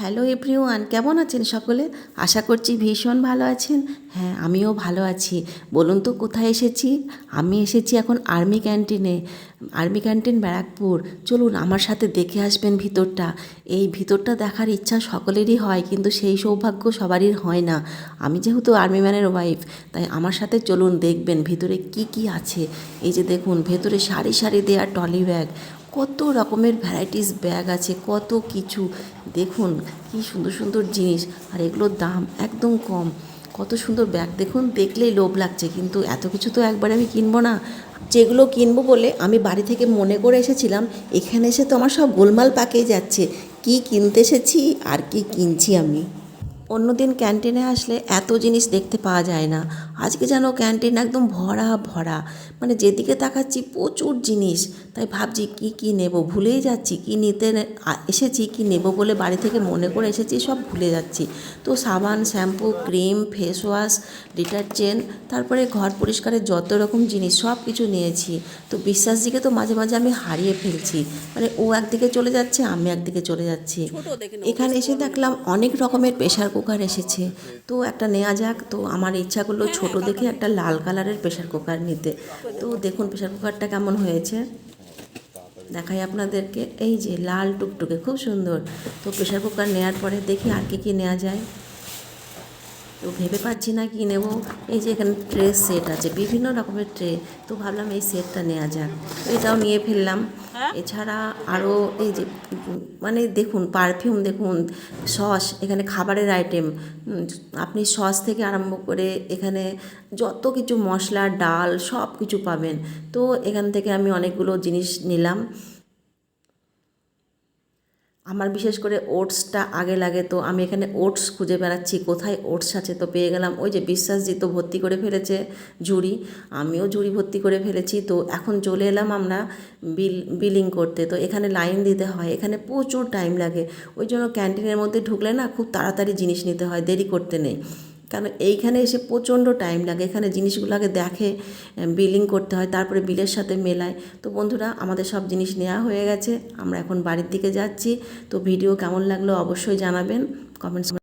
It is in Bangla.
হ্যালো এভরিওয়ান কেমন আছেন সকলে? আশা করছি ভীষণ ভালো আছেন। হ্যাঁ আমিও ভালো আছি। বলুন তো, কোথায় এসেছি? আমি এসেছি এখন আর্মি ক্যান্টিনে আর্মি ক্যান্টিন ব্যারাকপুর। চলুন, আমার সাথে দেখে আসবেন ভিতরটা। এই ভিতরটা দেখার ইচ্ছা সকলেরই হয়, কিন্তু সেই সৌভাগ্য সবারই হয় না। আমি যেহেতু আর্মি ম্যানের ওয়াইফ তাই আমার সাথে চলুন দেখবেন ভিতরে কি কি আছে। এই যে দেখুন, ভেতরে সারি সারি দেওয়া টলি ব্যাগ। কত রকমের ভ্যারাইটিস ব্যাগ আছে, কত কিছু। দেখুন, কি সুন্দর সুন্দর জিনিস। আর এগুলোর দাম একদম কম। কত সুন্দর ব্যাগ দেখুন, দেখলেই লোভ লাগছে, কিন্তু এত কিছু তো একবারে আমি কিনবো না। যেগুলো কিনবো বলে আমি বাড়ি থেকে মনে করে এসেছিলাম, এখানে এসে তো আমার সব গোলমাল পাকেই যাচ্ছে। কি কিনতে এসেছি আর কি কিনছি আমি। অন্যদিন ক্যান্টিনে আসলে এত জিনিস দেখতে পাওয়া যায় না। আজকে যেন ক্যান্টিন একদম ভরা ভরা। মানে যেদিকে তাকাচ্ছি প্রচুর জিনিস। তাই ভাবছি কি কি নেব? ভুলেই যাচ্ছি। কি নিতে এসেছি কি নেব বলে বাড়ি থেকে মনে করে এসেছি সব ভুলে যাচ্ছি। তো সাবান shampoo cream face wash detergent তারপরে ঘর পরিষ্কারের যত রকম জিনিস সব কিছু নিয়েছি। তো বিশ্বাসজিকে তো মাঝে মাঝে আমি হারিয়ে ফেলছি। মানে ও একদিকে চলে যাচ্ছে আমি একদিকে চলে যাচ্ছি। এখানে এসে দেখলাম অনেক রকমের প্রেশার কুকার এসেছে। তো একটা নেওয়া যাক। তো আমার ইচ্ছা করল ছোট দেখে একটা লাল কালারের প্রেশার কুকার নিতে। তো দেখুন প্রেশার কুকারটা কেমন হয়েছে। দেখাই আপনাদেরকে। এই যে লাল টুকটুকে খুব সুন্দর। তো প্রেশার কুকার নেওয়ার পরে দেখি আর কি কী নেওয়া যায়। তো ভেবে পাচ্ছি না কি নেব। এই যে এখানে ট্রে সেট আছে বিভিন্ন রকমের ট্রে তো ভাবলাম এই সেটটা নেওয়া যাক। তো এটাও নিয়ে ফেললাম। এছাড়া আরও এই যে মানে দেখুন পারফিউম দেখুন সস এখানে খাবারের আইটেম আপনি সস থেকে আরম্ভ করে এখানে যত কিছু মশলা, ডাল সব কিছু পাবেন। তো এখান থেকে আমি অনেকগুলো জিনিস নিলাম। আমার বিশেষ করে ওটসটা আগে লাগে, তো আমি এখানে ওটস খুঁজে বেড়াচ্ছি, কোথায় ওটস আছে? তো পেয়ে গেলাম ওই যে বিশ্বাসজি তো ভর্তি করে ফেলেছে জুড়ি, আমিও জুড়ি ভর্তি করে ফেলেছি, তো এখন চলে এলাম আমরা বিল, বিলিং করতে, তো এখানে লাইন দিতে হয়, এখানে প্রচুর টাইম লাগে, ওই জন্য ক্যান্টিনের মধ্যে ঢুকলে না খুব তাড়াতাড়ি জিনিস নিতে হয়, দেরি করতে নেই। কারণ এইখানে এসে প্রচণ্ড টাইম লাগে। এখানে জিনিসগুলো আগে দেখে বিলিং করতে হয়, তারপরে বিলের সাথে মেলায়। তো বন্ধুরা, আমাদের সব জিনিস নেওয়া হয়ে গেছে। আমরা এখন বাড়ির দিকে যাচ্ছি। তো ভিডিও কেমন লাগল অবশ্যই জানাবেন। কমেন্টস